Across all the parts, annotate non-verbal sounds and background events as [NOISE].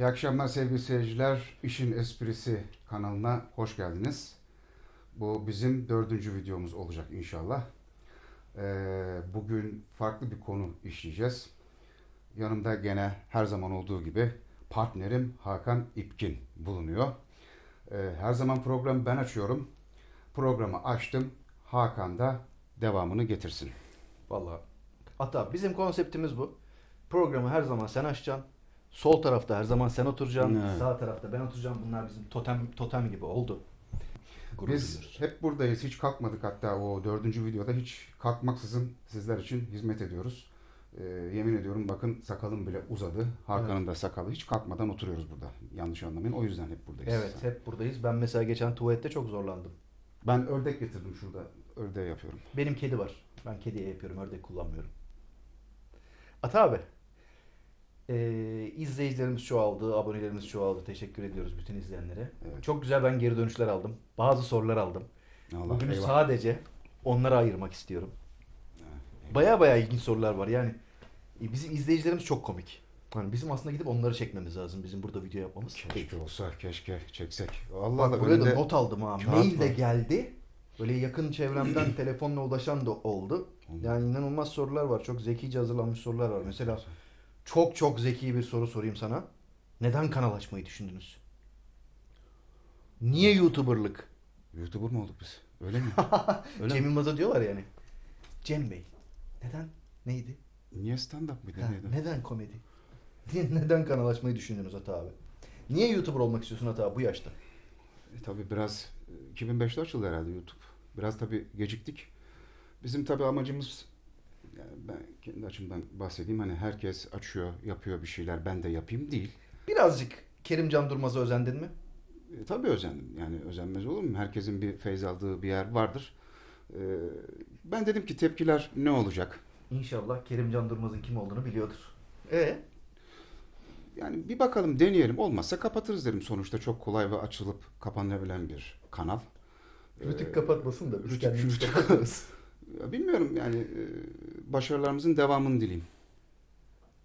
İyi akşamlar sevgili seyirciler. İşin Esprisi kanalına hoş geldiniz. Bu bizim dördüncü videomuz olacak inşallah. Ee, bugün farklı bir konu işleyeceğiz. Yanımda gene her zaman olduğu gibi partnerim Hakan İpkin bulunuyor. Ee, her zaman programı ben açıyorum. Programı açtım. Hakan da devamını getirsin. Vallahi. Hatta bizim konseptimiz bu. Programı her zaman sen açacaksın. Sol tarafta her zaman sen oturacaksın. Evet. Sağ tarafta ben oturacağım. Bunlar bizim totem totem gibi oldu. Gurur Biz duyuyoruz. hep buradayız. Hiç kalkmadık hatta o dördüncü videoda hiç kalkmaksızın sizler için hizmet ediyoruz. Ee, yemin ediyorum bakın sakalım bile uzadı. Hakan'ın da sakalı hiç kalkmadan oturuyoruz burada. Yanlış anlamayın. O yüzden hep buradayız. Evet hep buradayız. Ben mesela geçen tuvalette çok zorlandım. Ben ördek getirdim şurada. Ördeği yapıyorum. Benim kedi var. Ben kediye yapıyorum. Ördek kullanmıyorum. Ata abi. Ee, izleyicilerimiz çoğaldı. Abonelerimiz çoğaldı. Teşekkür ediyoruz bütün izleyenlere. Evet. Çok güzel ben geri dönüşler aldım. Bazı sorular aldım. Allah Bugünü eyvah. sadece onlara ayırmak istiyorum. Baya baya ilginç sorular var. Yani e, bizim izleyicilerimiz çok komik. Hani bizim aslında gidip onları çekmemiz lazım. Bizim burada video yapmamız. Keşke olsa keşke çeksek. Allah Bak buraya da not aldım ha. Mail de geldi. Böyle yakın çevremden [CLEARS THROAT] telefonla ulaşan da oldu. Yani inanılmaz sorular var. Çok zekice hazırlanmış sorular var. Mesela çok çok zeki bir soru sorayım sana. Neden kanal açmayı düşündünüz? Niye YouTuber'lık? YouTuber mu olduk biz? Öyle mi? [LAUGHS] Öyle Cem mi? Yılmaz'a diyorlar yani. Cem Bey. Neden? Neydi? Niye stand-up mıydı? Ha, Neydi? neden komedi? [LAUGHS] Niye- Neden kanal açmayı düşündünüz Ata abi? Niye YouTuber olmak istiyorsun Ata abi bu yaşta? E, tabii biraz e, 2005'te açıldı herhalde YouTube. Biraz tabii geciktik. Bizim tabii amacımız ben kendi açımdan bahsedeyim hani herkes açıyor, yapıyor bir şeyler ben de yapayım değil. Birazcık Kerimcan Durmaz'a özendin mi? E, tabii özendim. Yani özenmez olur mu? Herkesin bir feyz aldığı bir yer vardır. E, ben dedim ki tepkiler ne olacak? İnşallah Kerimcan Durmaz'ın kim olduğunu biliyordur. E Yani bir bakalım deneyelim. Olmazsa kapatırız dedim. Sonuçta çok kolay ve açılıp kapanabilen bir kanal. Rütük kapatmasın da biz Rütük- kendimiz Rütük- [LAUGHS] Bilmiyorum yani e, başarılarımızın devamını dileyim.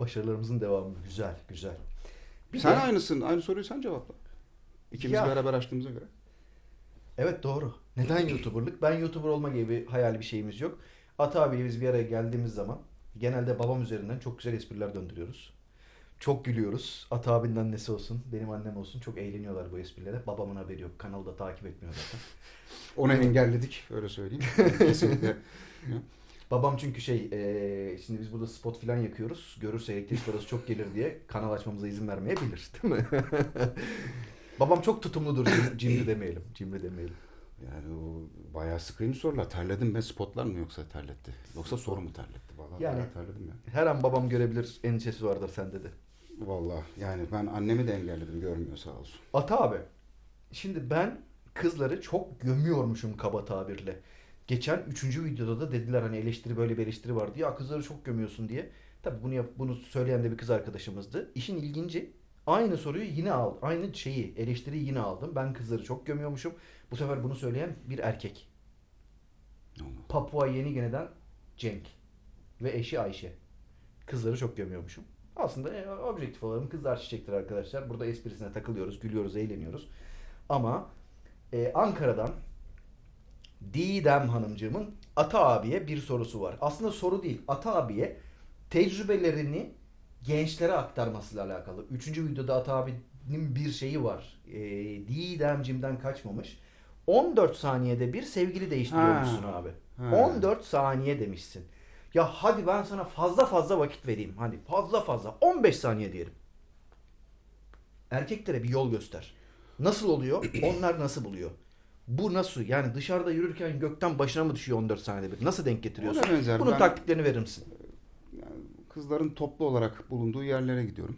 Başarılarımızın devamı. Güzel, güzel. Bir sen de- aynısın. Aynı soruyu sen cevapla. İkimiz Ya. beraber açtığımıza göre. Evet doğru. Neden YouTuber'lık? Ben YouTuber olma gibi bir hayal bir şeyimiz yok. Ata abiyle biz bir araya geldiğimiz zaman genelde babam üzerinden çok güzel espriler döndürüyoruz. Çok gülüyoruz. Ata abinin annesi olsun, benim annem olsun. Çok eğleniyorlar bu esprilere. Babamın haberi yok. Kanalı da takip etmiyor zaten. Onu engelledik. Öyle söyleyeyim. [LAUGHS] Kesinlikle. Babam çünkü şey, eee, şimdi biz burada spot falan yakıyoruz. Görürse elektrik parası çok gelir diye kanal açmamıza izin vermeyebilir. Değil mi? [LAUGHS] Babam çok tutumludur. cim- Cimri demeyelim. Cimri demeyelim. Yani o bayağı sıkıymış sorular. Terledim ben spotlar mı yoksa terletti? Yoksa soru mu terletti? Vallahi Yani- bayağı terledim ya. Her an babam görebilir endişesi vardır sende de. Vallahi yani ben annemi de engelledim görmüyor sağ olsun. Ata abi. Şimdi ben kızları çok gömüyormuşum kaba tabirle. Geçen üçüncü videoda da dediler hani eleştiri böyle bir eleştiri vardı. Ya kızları çok gömüyorsun diye. Tabii bunu yap, bunu söyleyen de bir kız arkadaşımızdı. İşin ilginci aynı soruyu yine aldım. Aynı şeyi eleştiriyi yine aldım. Ben kızları çok gömüyormuşum. Bu sefer bunu söyleyen bir erkek. Papua Yeni Gine'den Cenk ve eşi Ayşe. Kızları çok gömüyormuşum. Aslında e, objektif olalım. Kızlar çiçektir arkadaşlar. Burada esprisine takılıyoruz, gülüyoruz, eğleniyoruz. Ama e, Ankara'dan Didem hanımcığımın Ata abiye bir sorusu var. Aslında soru değil. Ata abiye tecrübelerini gençlere aktarmasıyla alakalı. Üçüncü videoda Ata abinin bir şeyi var. E, Didemcimden kaçmamış. 14 saniyede bir sevgili değiştiriyormuşsun Ha. abi. Ha. 14 saniye demişsin. Ya hadi ben sana fazla fazla vakit vereyim. Hani fazla fazla 15 saniye diyelim. Erkeklere bir yol göster. Nasıl oluyor? [CLEARS THROAT] Onlar nasıl buluyor? Bu nasıl? Yani dışarıda yürürken gökten başına mı düşüyor 14 saniyede bir? Nasıl denk getiriyorsun? Ona benzer. Bunun Ben- taktiklerini verir misin? Yani kızların toplu olarak bulunduğu yerlere gidiyorum.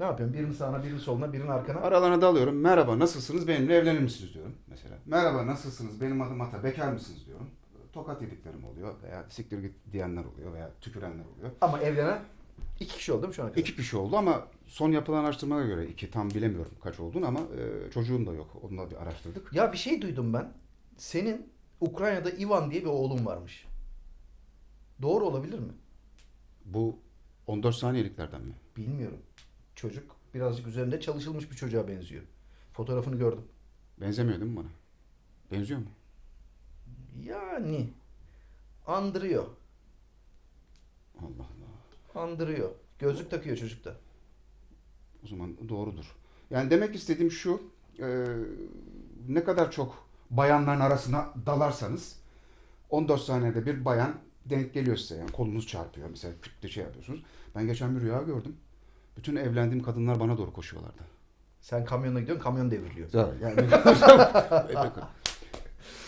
Ne yapıyorsun? Birini sağına, birini soluna, birini arkana. Aralarına dalıyorum. Merhaba nasılsınız? Benimle evlenir misiniz diyorum mesela. Merhaba nasılsınız? Benim adım Ata. Bekar mısınız diyorum. Tokat yediklerim oluyor veya siktir git diyenler oluyor veya tükürenler oluyor. Ama evlenen iki kişi oldu mu şu ana kadar? İki kişi oldu ama son yapılan araştırmaya göre iki tam bilemiyorum kaç olduğunu ama e, çocuğum da yok. Onu da bir araştırdık. Ya bir şey duydum ben. Senin Ukrayna'da Ivan diye bir oğlun varmış. Doğru olabilir mi? Bu 14 saniyeliklerden mi? Bilmiyorum. Çocuk Birazcık üzerinde çalışılmış bir çocuğa benziyor. Fotoğrafını gördüm. Benzemiyor değil mi bana? Benziyor mu? Yani andırıyor. Allah. Andırıyor. Gözlük takıyor çocuk da. O zaman doğrudur. Yani demek istediğim şu. e, ne kadar çok bayanların arasına dalarsanız 14 saniyede bir bayan denk geliyor size. Yani kolunuz çarpıyor. Mesela kütle şey yapıyorsunuz. Ben geçen bir rüya gördüm. Bütün evlendiğim kadınlar bana doğru koşuyorlardı. Sen kamyonla gidiyorsun, kamyon devriliyor. Yani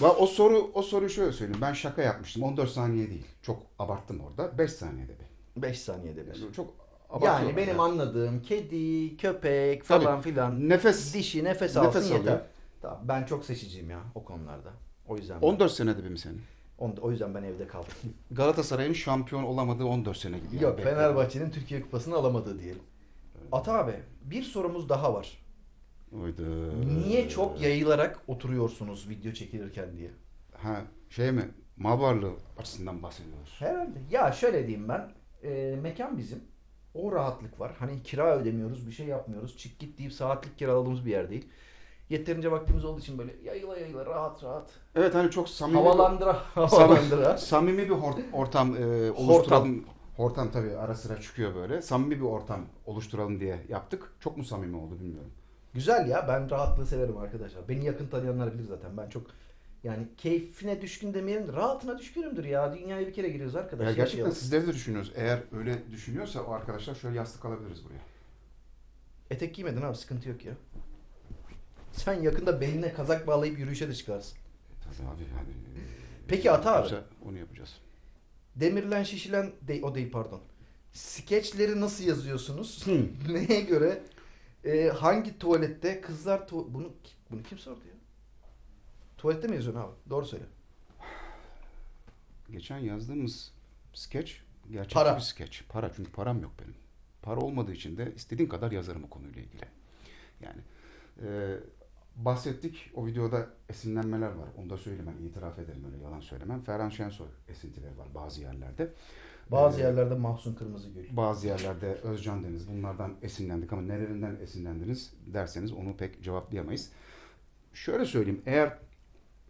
Ve [LAUGHS] o soru o soruyu şöyle söyleyeyim. Ben şaka yapmıştım. 14 saniye değil. Çok abarttım orada. 5 saniyede bir. 5 saniyede bir. Yani çok abartıyorum. Yani benim Yani. anladığım kedi, köpek Tabii. falan filan Nefes dişi nefes, Nefes alsın alıyor. yeter. Tamam, ben çok seçiciyim ya o konularda. O yüzden ben, 14 senede bir mi senin? on- o yüzden ben evde kaldım. [LAUGHS] Galatasaray'ın şampiyon olamadığı 14 sene gibi. yani. Yok Bekle. Fenerbahçe'nin Türkiye Kupası'nı alamadığı diyelim. Ata abi bir sorumuz daha var. Oydu. Niye çok yayılarak oturuyorsunuz video çekilirken diye? Ha şey mi? Mal varlığı açısından bahsediyoruz. Herhalde. Ya şöyle diyeyim ben. E, mekan bizim. O rahatlık var. Hani kira ödemiyoruz, bir şey yapmıyoruz. Çık git deyip saatlik kiraladığımız bir yer değil. Yeterince vaktimiz olduğu için böyle yayıla yayıla rahat rahat. Evet hani çok samimi Havalandıra [LAUGHS] bir, havalandıra. samimi bir hor- ortam e, oluşturalım. Hortam tabii ara sıra çıkıyor böyle. Samimi bir ortam oluşturalım diye yaptık. Çok mu samimi oldu bilmiyorum. Güzel ya ben rahatlığı severim arkadaşlar. Beni yakın tanıyanlar bilir zaten. Ben çok yani keyfine düşkün demeyelim de rahatına düşkünümdür ya. Dünyaya bir kere giriyoruz arkadaş. Ya gerçekten yaşayalım. sizleri de düşünüyoruz. Eğer öyle düşünüyorsa o arkadaşlar şöyle yastık alabiliriz buraya. Etek giymedin abi sıkıntı yok ya. Sen yakında beline kazak bağlayıp yürüyüşe de çıkarsın. Tabii abi yani. e, Peki Ata abi. Onu yapacağız. Demirlen şişilen de, o değil pardon. Skeçleri nasıl yazıyorsunuz? [LAUGHS] Neye göre? Ee, hangi tuvalette kızlar tu- bunu bunu kim sordu ya? Tuvalette mi yazıyorsun abi? Doğru söyle. Geçen yazdığımız skeç gerçekçi Para. bir skeç. Para çünkü param yok benim. Para olmadığı için de istediğin kadar yazarım o konuyla ilgili. Yani e, bahsettik o videoda esinlenmeler var. Onu da söylemem, itiraf ederim öyle yalan söylemem. Ferhan Şensoy esintileri var bazı yerlerde. Bazı Ee, yerlerde Mahsun Kırmızıgül. Bazı yerlerde Özcan Deniz bunlardan esinlendik ama nerelerinden esinlendiniz derseniz onu pek cevaplayamayız. Şöyle söyleyeyim eğer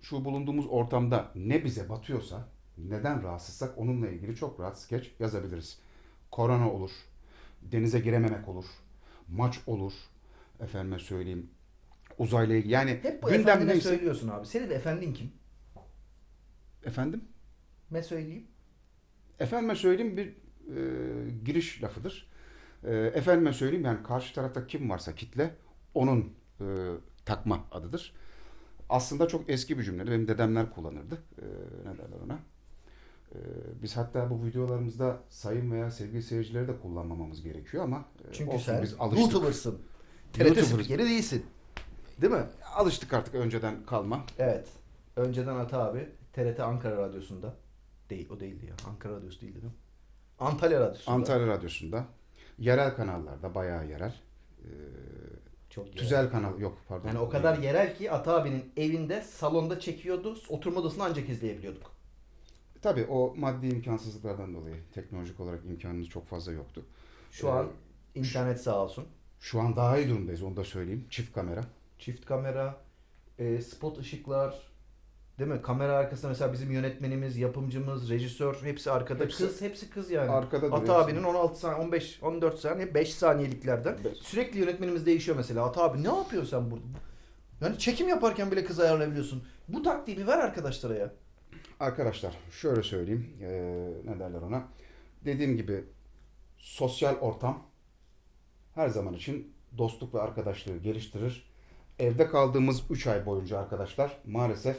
şu bulunduğumuz ortamda ne bize batıyorsa neden rahatsızsak onunla ilgili çok rahat skeç yazabiliriz. Korona olur, denize girememek olur, maç olur, efendime söyleyeyim uzayla ilgili yani Hep bu gündem neyse söylüyorsun abi. Senin efendin kim? efendim Ne söyleyeyim? Efendime söyleyeyim bir e, giriş lafıdır. E, efendime söyleyeyim yani karşı tarafta kim varsa kitle onun e, takma adıdır. Aslında çok eski bir cümledir. Benim dedemler kullanırdı. E, ne derler ona? E, biz hatta bu videolarımızda sayın veya sevgili seyircileri de kullanmamamız gerekiyor ama e, Çünkü olsun, sen biz alıştık. YouTuber'sın. TRT spikeri değilsin. Değil mi? Alıştık artık önceden kalma. Evet. Önceden Ata abi TRT Ankara Radyosu'nda değil o değildi ya. Ankara Radyosu değildi değil mi? Antalya Radyosu'nda. Antalya Radyosu'nda, yerel kanallarda bayağı yerel. E, Çok yerel. tüzel kanal yok pardon. Yani o kadar yerel ki Ata abinin evinde salonda çekiyordu. Oturma odasını ancak izleyebiliyorduk. Tabii o maddi imkansızlıklardan dolayı teknolojik olarak imkanımız çok fazla yoktu. Şu Ee, an internet sağ olsun. Şu an daha iyi durumdayız onu da söyleyeyim. Çift kamera. Çift kamera, e, spot ışıklar, değil mi? Kamera arkasında mesela bizim yönetmenimiz, yapımcımız, rejisör hepsi arkada. Hepsi- kız hepsi kız yani. Arkada duruyor Ata hepsi. abinin 16 saniye, 15, 14 saniye, 5 saniyeliklerden. Beş. Sürekli yönetmenimiz değişiyor mesela. Ata abi ne yapıyorsun sen burada? Yani çekim yaparken bile kız ayarlayabiliyorsun. Bu taktiği bir ver arkadaşlara ya. Arkadaşlar şöyle söyleyeyim. Ee, ne derler ona? Dediğim gibi sosyal ortam her zaman için dostluk ve arkadaşlığı geliştirir. Evde kaldığımız 3 ay boyunca arkadaşlar maalesef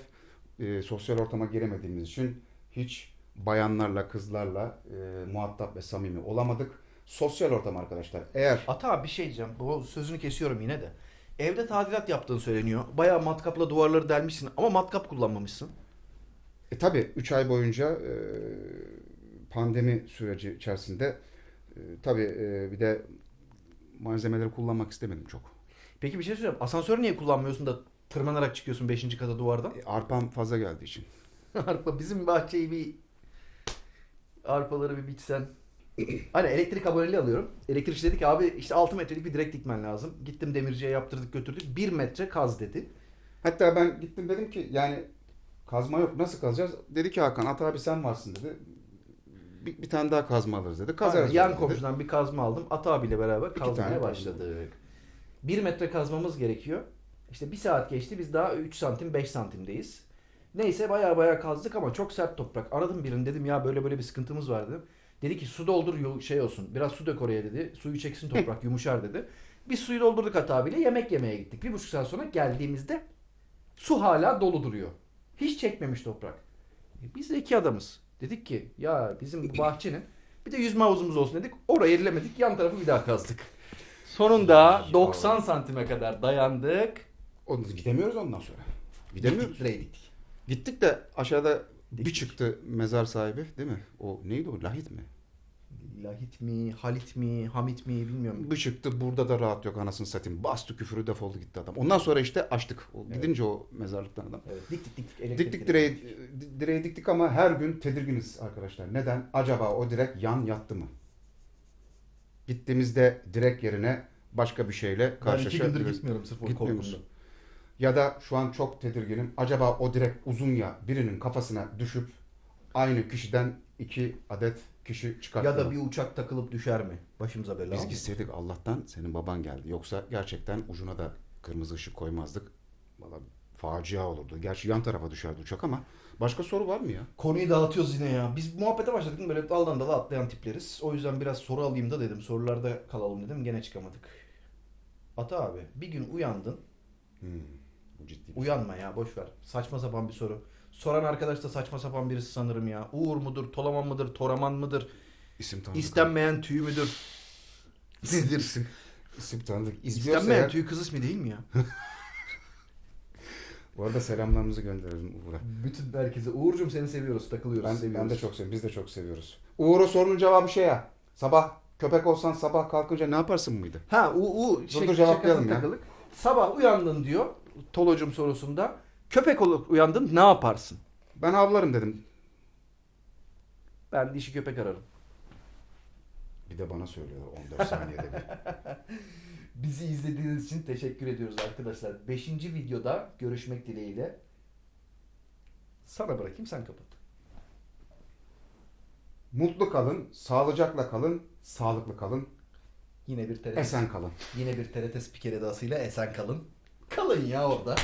e, sosyal ortama giremediğimiz için hiç bayanlarla, kızlarla e, muhatap ve samimi olamadık. Sosyal ortam arkadaşlar. Eğer Ata abi bir şey diyeceğim. Bu sözünü kesiyorum yine de. Evde tadilat yaptığın söyleniyor. Bayağı matkapla duvarları delmişsin ama matkap kullanmamışsın. E tabii 3 ay boyunca e, pandemi süreci içerisinde e, tabii e, bir de malzemeleri kullanmak istemedim çok. Peki bir şey söyleyeceğim. Asansör niye kullanmıyorsun da tırmanarak çıkıyorsun 5. kata duvardan? E, arpam fazla geldiği için. [LAUGHS] Arpa bizim bahçeyi bir arpaları bir biçsen. Hani elektrik aboneliği alıyorum. Elektrikçi dedi ki abi işte 6 metrelik bir direk dikmen lazım. Gittim demirciye yaptırdık götürdük. 1 metre kaz dedi. Hatta ben gittim dedim ki yani kazma yok nasıl kazacağız? Dedi ki Hakan at abi sen varsın dedi. Bir, bir tane daha kazma alırız dedi. Kazarız Aynen, yan komşudan bir kazma aldım. Ata abiyle beraber İki kazmaya başladık. 1 metre kazmamız gerekiyor. İşte bir saat geçti biz daha 3 santim 5 santimdeyiz. Neyse baya baya kazdık ama çok sert toprak. Aradım birini dedim ya böyle böyle bir sıkıntımız var dedim. Dedi ki su doldur şey olsun biraz su dök oraya dedi. Suyu çeksin toprak [LAUGHS] yumuşar dedi. Biz suyu doldurduk Ata abiyle yemek yemeye gittik. Bir buçuk saat sonra geldiğimizde su hala dolu duruyor. Hiç çekmemiş toprak. E, Biz de iki adamız. Dedik ki ya bizim bu bahçenin bir de yüzme havuzumuz olsun dedik. Orayı ellemedik. Yan tarafı bir daha kazdık. Sonunda 90 santime kadar dayandık. Onu gidemiyoruz ondan sonra. Gidemiyoruz. Direğe diktik. Gittik de aşağıda bir Diktik. çıktı mezar sahibi değil mi? O neydi o? Lahit mi? Lahit mi, Halit mi, Hamit mi bilmiyorum. Bir çıktı burada da rahat yok anasını satayım. Bastı küfürü defoldu gitti adam. Ondan sonra işte açtık. O, Evet. Gidince o mezarlıktan adam. Evet, diktik diktik. elektrik Diktik direği. direği, direği diktik ama her gün tedirginiz arkadaşlar. Neden? Acaba o direk yan yattı mı? Gittiğimizde direk yerine başka bir şeyle Ben iki gündür karşılaşabiliriz. gitmiyorum sırf o musun? Ya da şu an çok tedirginim. Acaba o direk uzun ya birinin kafasına düşüp aynı kişiden iki adet kişi çıkarttı Ya da mı? bir uçak takılıp düşer mi? Başımıza bela Biz mı? gitseydik Allah'tan senin baban geldi. Yoksa gerçekten ucuna da kırmızı ışık koymazdık. Valla facia olurdu. Gerçi yan tarafa düşerdi uçak ama başka soru var mı ya? Konuyu dağıtıyoruz yine ya. Biz muhabbete başladık mi? böyle daldan dala atlayan tipleriz. O yüzden biraz soru alayım da dedim. Sorularda kalalım dedim. Gene çıkamadık. Ata abi bir gün uyandın. Hmm, bu ciddi. Uyanma ya boş ver. Saçma sapan bir soru. Soran arkadaş da saçma sapan birisi sanırım ya. Uğur mudur, Tolaman mıdır, Toraman mıdır? İsim tanıdık. İstenmeyen tüy müdür? Nedir? İsim, isim tanıdık. İzliyorsa İstenmeyen eğer- tüy kız ismi değil mi ya? [LAUGHS] Bu arada selamlarımızı gönderelim Uğur'a. Bütün herkese. Uğur'cum seni seviyoruz, takılıyoruz, Ben, seviyoruz. ben de çok seviyorum. Biz de çok seviyoruz. Uğur'a sorunun cevabı şey ya. Sabah köpek olsan sabah kalkınca ne yaparsın mıydı? Ha u u Dur, dur, cevaplayalım ya. takılık. Sabah uyandın diyor Tolocum sorusunda. Köpek olup uyandın ne yaparsın? Ben havlarım dedim. Ben dişi köpek ararım. Bir de bana söylüyorlar 14 saniyede bir. [LAUGHS] Bizi izlediğiniz için teşekkür ediyoruz arkadaşlar. Beşinci videoda görüşmek dileğiyle. Sana bırakayım sen kapat. Mutlu kalın, sağlıcakla kalın, sağlıklı kalın, Yine bir TRT, esen kalın. yine bir TRT spiker edasıyla esen kalın. Kalın ya orada.